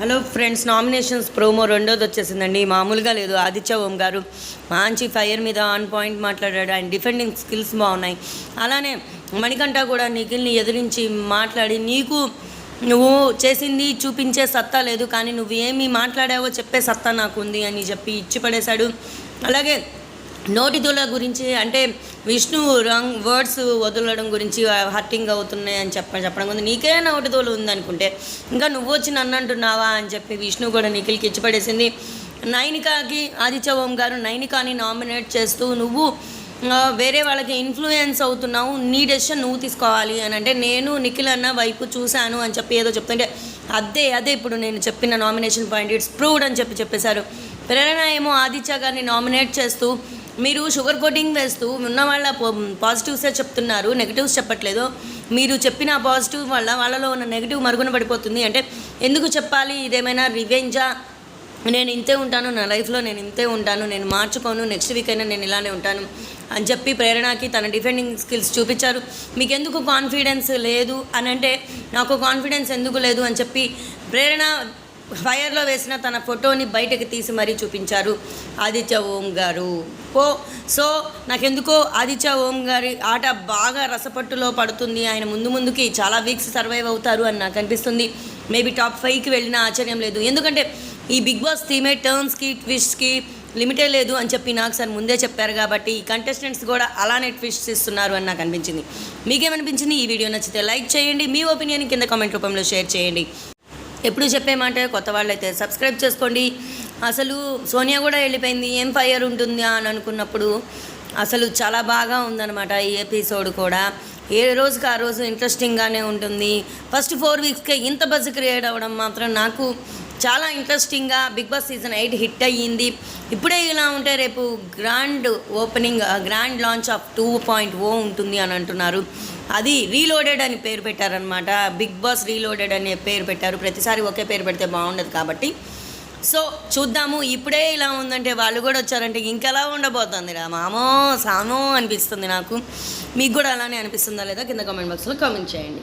Hello friends nominations promo రెండోది వచ్చేసిందండి. మామూలుగా లేదు. ఆదిత్య ఓం గారు మంచి ఫైర్ మీద ఆన్ పాయింట్ మాట్లాడాడు. ఆయన డిఫెండింగ్ స్కిల్స్ బాగున్నాయి. అలానే మణికంఠ కూడా నిఖిల్ని ఎదిరించి మాట్లాడి నీకు నువ్వు చేసింది చూపించే సత్తా లేదు కానీ నువ్వు ఏమి మాట్లాడావో చెప్పే సత్తా నాకు ఉంది అని చెప్పి ఇచ్చి పడేశాడు అలాగే నోటిదుల గురించి అంటే విష్ణు రాంగ్ వర్డ్స్ వదలడం గురించి హర్టింగ్ అవుతున్నాయి అని చెప్ప చెప్పడం గురించి నీకే నోటిదోలు ఉందనుకుంటే ఇంకా నువ్వు వచ్చి నన్ను అంటున్నావా అని చెప్పి విష్ణు కూడా నిఖిల్కి ఇచ్చిపడేసింది నైనికాకి ఆదిత్య ఓం గారు నైనికాని నామినేట్ చేస్తూ నువ్వు వేరే వాళ్ళకి ఇన్ఫ్లుయెన్స్ అవుతున్నావు నీ డెసిషన్ నువ్వు తీసుకోవాలి అని అంటే నేను నిఖిల్ అన్న వైపు చూశాను అని చెప్పి ఏదో చెప్తుంటే అదే అదే ఇప్పుడు నేను చెప్పిన నామినేషన్ పాయింట్ ఇట్స్ ప్రూవ్డ్ అని చెప్పి చెప్పేశారు. ప్రేరణ ఏమో ఆదిత్య గారిని నామినేట్ చేస్తూ మీరు షుగర్ కోటింగ్ వేస్తూ ఉన్న వాళ్ళ పాజిటివ్సే చెప్తున్నారు నెగిటివ్స్ చెప్పట్లేదు. మీరు చెప్పిన పాజిటివ్ వల్ల వాళ్ళలో ఉన్న నెగిటివ్ మరుగున పడిపోతుంది. అంటే ఎందుకు చెప్పాలి? ఇదేమైనా రివెంజా? నేను ఇంతే ఉంటాను నా లైఫ్లో నేను ఇంతే ఉంటాను నేను మార్చుకోను నెక్స్ట్ వీక్ అయినా నేను ఇలానే ఉంటాను అని చెప్పి ప్రేరణకి తన డిఫెండింగ్ స్కిల్స్ చూపించారు. మీకు ఎందుకు కాన్ఫిడెన్స్ లేదు? అని అంటే నాకు కాన్ఫిడెన్స్ ఎందుకు లేదు? అని చెప్పి ప్రేరణ ఫైర్లో వేసిన తన ఫోటోని బయటకు తీసి మరీ చూపించారు. ఆదిత్య ఓం గారు. ఓ సో నాకెందుకో ఆదిత్య ఓం గారి ఆట బాగా రసపట్టులో పడుతుంది. ఆయన ముందు ముందుకి చాలా వీక్స్ సర్వైవ్ అవుతారు అని నాకు అనిపిస్తుంది. మేబీ టాప్ ఫైవ్కి వెళ్ళిన ఆశ్చర్యం లేదు. ఎందుకంటే ఈ బిగ్ బాస్ థీమే టర్న్స్కి ట్విస్ట్కి లిమిటే లేదు అని చెప్పి నాకు సార్ ముందే చెప్పారు కాబట్టి ఈ కంటెస్టెంట్స్ కూడా అలానే ట్విస్ట్ ఇస్తున్నారు అని నాకు అనిపించింది. మీకేమనిపించింది? ఈ వీడియో నచ్చితే లైక్ చేయండి. మీ ఒపీనియన్ కింద కామెంట్ రూపంలో షేర్ చేయండి. ఎప్పుడు చెప్పే కొత్త వాళ్ళైతే సబ్స్క్రైబ్ చేసుకోండి. అసలు సోనియా కూడా వెళ్ళిపోయింది ఏం ఫైర్ ఉంటుందా? అని అనుకున్నప్పుడు అసలు చాలా బాగా ఉందన్నమాట ఈ ఎపిసోడ్ కూడా. ఏ రోజుకి ఆ రోజు ఇంట్రెస్టింగ్గానే ఉంటుంది. ఫస్ట్ ఫోర్ వీక్స్కే ఇంత బజ్ క్రియేట్ అవ్వడం మాత్రం నాకు చాలా ఇంట్రెస్టింగ్గా Bigg Boss season eight hit అయ్యింది. ఇప్పుడే ఇలా ఉంటే రేపు grand opening grand launch of two point O ఉంటుంది అని అంటున్నారు. అది రీలోడెడ్ అని పేరు పెట్టారనమాట బిగ్ బాస్ రీలోడెడ్ అనే పేరు పెట్టారు. ప్రతిసారి ఒకే పేరు పెడితే బాగుండదు కాబట్టి. సో చూద్దాము. ఇప్పుడే ఇలా ఉందంటే వాళ్ళు కూడా వచ్చారంటే ఇంకెలా ఉండబోతుంది రా మామో సామో అనిపిస్తుంది నాకు. మీకు కూడా అలానే అనిపిస్తుందా లేదా? కింద కామెంట్ బాక్స్లో కామెంట్ చేయండి.